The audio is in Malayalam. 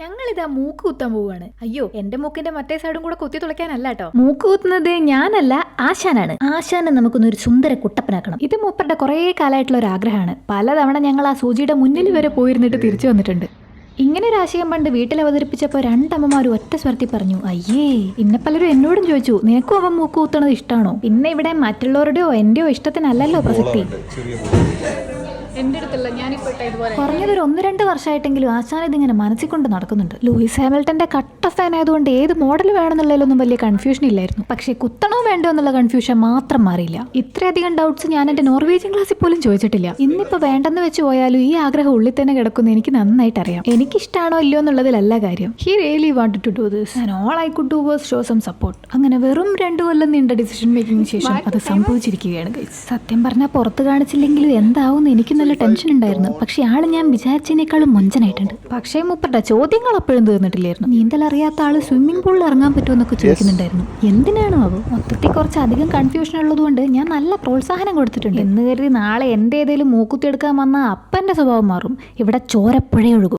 ഞങ്ങളിതാ മൂക്ക് കുത്താൻ പോവുകയാണ്. അയ്യോ എന്റെ മൂക്കിന്റെ മറ്റേ സൈഡും കൂടെ കുത്തി തുളയ്ക്കാനല്ല കേട്ടോ മൂക്ക് കുത്തുന്നത് ഞാനല്ല ആശാനാണ്. ആശാനെ നമുക്കൊന്നൊരു സുന്ദര കുട്ടപ്പനാക്കണം. ഇത് മൂപ്പരുടെ കുറേ കാലമായിട്ടുള്ള ഒരു ആഗ്രഹമാണ്. പലതവണ ഞങ്ങൾ ആ സൂചിയുടെ മുന്നിൽ വരെ പോയിരുന്നിട്ട് തിരിച്ചു വന്നിട്ടുണ്ട്. ഇങ്ങനെ ഒരു ആശയം പണ്ട് വീട്ടിൽ അവതരിപ്പിച്ചപ്പോൾ രണ്ടമ്മമാരും ഒറ്റ സ്വരത്തിൽ പറഞ്ഞു അയ്യേ ഇന്നെ പലരും എന്നോടും ചോദിച്ചു നിനക്കും അവൻ മൂക്ക് കുത്തണത് ഇഷ്ടമാണോ പിന്നെ ഇവിടെ മറ്റുള്ളവരുടെയോ എന്റെയോ ഇഷ്ടത്തിനല്ലല്ലോ പ്രസക്തി. എന്റെ അടുത്തല്ല ഇതുപോലെ കുറഞ്ഞതൊരു ഒന്ന് രണ്ട് വർഷമായിട്ടെങ്കിലും ആശാൻ ഇതിങ്ങനെ മനസ്സിൽ കൊണ്ട് നടക്കുന്നുണ്ട്. ലൂയിസ് ഹാമിൽട്ടന്റെ കട്ട ഫാൻ ആയതുകൊണ്ട് ഏത് മോഡൽ വേണമെന്നുള്ളതിലൊന്നും വലിയ കൺഫ്യൂഷൻ ഇല്ലായിരുന്നു. പക്ഷേ കുത്തണോ വേണ്ടോ എന്നുള്ള കൺഫ്യൂഷൻ മാത്രം മാറിയില്ല. ഇത്രയധികം ഡൗട്ട്സ് ഞാൻ എന്റെ നോർവേജിയൻ ക്ലാസ്സിൽ പോലും ചോദിച്ചിട്ടില്ല. ഇന്നിപ്പോ വേണ്ടെന്ന് വെച്ച് പോയാലും ഈ ആഗ്രഹം ഉള്ളിൽ തന്നെ കിടക്കുന്ന എനിക്ക് നന്നായിട്ട് അറിയാം എനിക്ക് ഇഷ്ടമാണോ ഇല്ലയോ എന്നുള്ളതിലല്ല കാര്യം. He really wanted to do this and all I could do was show some support അങ്ങനെ വെറും രണ്ടു കൊല്ലം നീണ്ട ഡിസിഷൻ മേക്കിംഗിന് ശേഷം അത് സംഭവിച്ചിരിക്കുകയാണ്. സത്യം പറഞ്ഞാൽ പുറത്ത് കാണിച്ചില്ലെങ്കിലും എന്താവും എനിക്ക് നല്ല ടെൻഷൻ ഉണ്ടായിരുന്നു. പക്ഷെ ആൾ ഞാൻ വിചാരിച്ചതിനേക്കാളും മൊഞ്ചനായിട്ടുണ്ട്. പക്ഷേ മുപ്പട്ട ചോദ്യങ്ങൾ അപ്പോഴും തീർന്നിട്ടില്ലായിരുന്നു. നീന്തൽ അറിയാത്ത ആൾ സ്വിമ്മിംഗ് പൂളിൽ ഇറങ്ങാൻ പറ്റുമെന്നൊക്കെ ചോദിക്കുന്നുണ്ടായിരുന്നു. എന്തിനാണോ അത്? മൊത്തത്തിൽ കുറച്ച് അധികം കൺഫ്യൂഷൻ ഉള്ളതുകൊണ്ട് ഞാൻ നല്ല പ്രോത്സാഹനം കൊടുത്തിട്ടുണ്ട്. എന്ന് കരുതി നാളെ എന്റെ ഏതെങ്കിലും മൂക്കുത്തി എടുക്കാൻ വന്ന അപ്പന്റെ സ്വഭാവം മാറും. ഇവിടെ ചോരപ്പുഴയൊഴുകും.